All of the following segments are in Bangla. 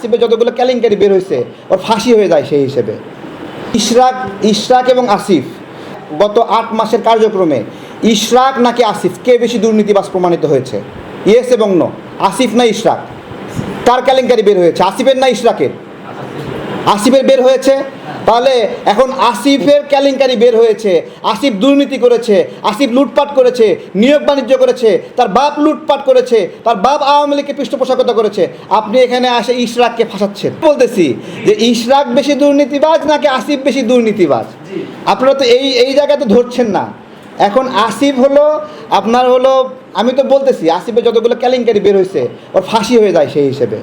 আসিফে যতগুলো কেলেঙ্কারি বের হয়েছে ওর ফাঁসি হয়ে যায় সেই হিসেবে। ইশরাক ইশরাক এবং আসিফ, গত আট মাসের কার্যক্রমে ইশরাক নাকি আসিফ কে বেশি দুর্নীতিবাস প্রমাণিত হয়েছে? ইয়েস এবং ন, আসিফ না ইশরাক? কার কেলেঙ্কারি বের হয়েছে, আসিফের না ইশরাকের? আসিফের বের হয়েছে। তাহলে এখন আসিফের কেলেঙ্কারি বের হয়েছে, আসিফ দুর্নীতি করেছে, আসিফ লুটপাট করেছে, নিয়োগ বাণিজ্য করেছে, তার বাপ লুটপাট করেছে, তার বাপ আওয়ামী লীগকে পৃষ্ঠপোষকতা করেছে। আপনি এখানে আসে ইশরাককে ফাঁসাচ্ছেন। বলতেছি যে ইশরাক বেশি দুর্নীতিবাজ নাকি আসিফ বেশি দুর্নীতিবাজ? আপনারা তো এই এই জায়গাতে ধরছেন না। এখন আসিফ হলো, আপনার হলো, আমি তো বলতেছি, আসিফের যতগুলো কেলেঙ্কারি বের হয়েছে, ওর ফাঁসি হয়ে যায় সেই হিসেবে।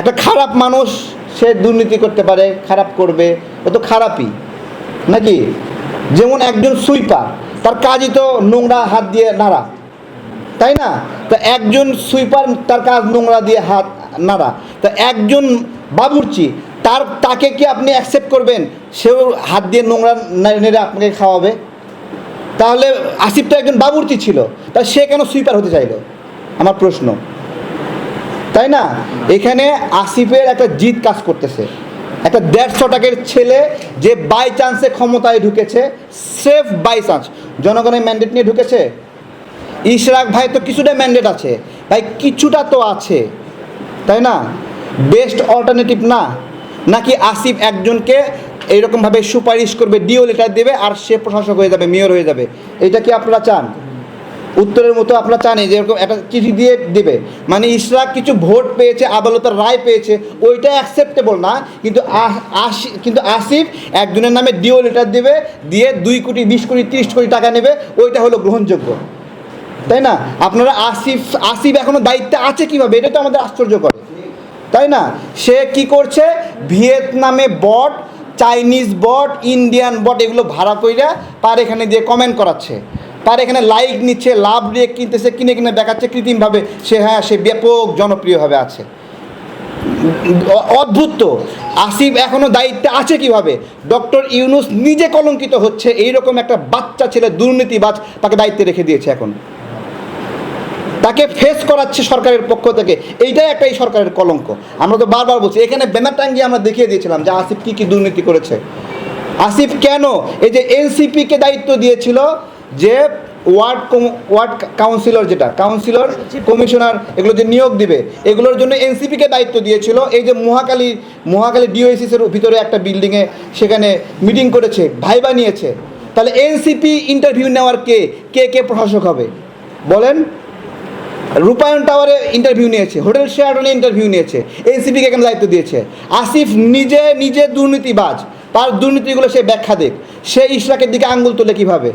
একটা খারাপ মানুষ সে দুর্নীতি করতে পারে, খারাপ করবে ও তো খারাপই। নাকি? যেমন একজন সুইপার, তার কাজই তো নোংরা হাত দিয়ে নাড়া। তাই না? তো একজন সুইপার তার কাজ নোংরা দিয়ে হাত নাড়া। তো একজন বাবুর্চি, তার, তাকে কি আপনি অ্যাকসেপ্ট করবেন? সেও হাত দিয়ে নোংরা নেড়ে আপনাকে খাওয়াবে? তাহলে আসিফ তো একজন বাবুর্চি ছিল, তা সে কেন সুইপার হতে চাইলো? আমার প্রশ্ন। তাই না? এখানে আসিফের একটা জিত কাজ করতেছে। একটা দেড়শো টাকের ছেলে যে বাই চান্সে ক্ষমতায় ঢুকেছে সেফ বাই চান্স জনগণের ম্যান্ডেট নিয়ে ঢুকেছে? ইশরাক ভাই তো কিছুটা ম্যান্ডেট আছে। ভাই, কিছুটা তো আছে। তাই না? বেস্ট অল্টারনেটিভ না। নাকি আসিফ একজনকে এইরকমভাবে সুপারিশ করবে ডিও লেটার দেবে, আর সে প্রশাসক হয়ে যাবে মেয়র হয়ে যাবে? এটা কি আপনারা চান? উত্তরের মতো আপনারা জানেন যে এরকম একটা চিঠি দিয়ে দেবে। মানে ইশরাক কিছু ভোট পেয়েছে, আদালতের রায় পেয়েছে, ওইটা অ্যাকসেপ্টেবল না। কিন্তু আ- আশি- কিন্তু আসিফ একজনের নামে ডিও লেটার দেবে, দিয়ে দুই কোটি, বিশ কোটি, তিরিশ কোটি টাকা নেবে, ওইটা হলো গ্রহণযোগ্য। তাই না? আপনারা আসিফ আসিফ এখনও দায়িত্বে আছে কীভাবে? এটা তো আমাদের আশ্চর্য করে। তাই না? সে কি করছে? ভিয়েতনামে বট চাইনিজ বট ইন্ডিয়ান বট এগুলো ভাড়া কইরা পার এখানে দিয়ে কমেন্ট করাচ্ছে। পার এখানে লাইক নিচ্ছে লাভ দিয়ে কিনতেছে, কিনে কিনে দেখাচ্ছে, কৃত্রিমভাবে সে হ্যাঁ সে ব্যাপক জনপ্রিয়ভাবে আছে। অদ্ভুত আসিফ এখনও দায়িত্বে আছে কীভাবে? ডক্টর ইউনুস নিজে কলঙ্কিত হচ্ছে, এইরকম একটা বাচ্চা ছেলে দুর্নীতিবাজ তাকে দায়িত্বে রেখে দিয়েছে এখন। তাকে ফেস করাচ্ছে সরকারের পক্ষ থেকে, এইটাই একটা এই সরকারের কলঙ্ক। আমরা তো বারবার বলছি, এখানে ব্যানার টাঙ্গিয়ে আমরা দেখিয়ে দিয়েছিলাম যে আসিফ কী কী দুর্নীতি করেছে। আসিফ কেন? এই যে এনসিপিকে দায়িত্ব দিয়েছিল যে ওয়ার্ড ওয়ার্ড কাউন্সিলর যেটা কাউন্সিলর কমিশনার এগুলো যে নিয়োগ দিবে এগুলোর জন্য এনসিপিকে দায়িত্ব দিয়েছিল। এই যে মহাকালী মহাকালী ডিওএসিসের ভিতরে একটা বিল্ডিংয়ে সেখানে মিটিং করেছে ভাইবা নিয়েছে। তাহলে এনসিপি ইন্টারভিউ নেওয়ার কে? কে কে প্রশাসক হবে? বলেন। রূপায়ণ টাওয়ারে ইন্টারভিউ নিয়েছে হোটেল শেয়ারটনে ইন্টারভিউ নিয়েছে এনসিপিকে কেন দায়িত্ব দিয়েছে? আসিফ নিজে নিজে দুর্নীতিবাজ। তার দুর্নীতিগুলো সে ব্যাখ্যা দেখ। সে ইশরাকের দিকে আঙ্গুল তোলে কীভাবে?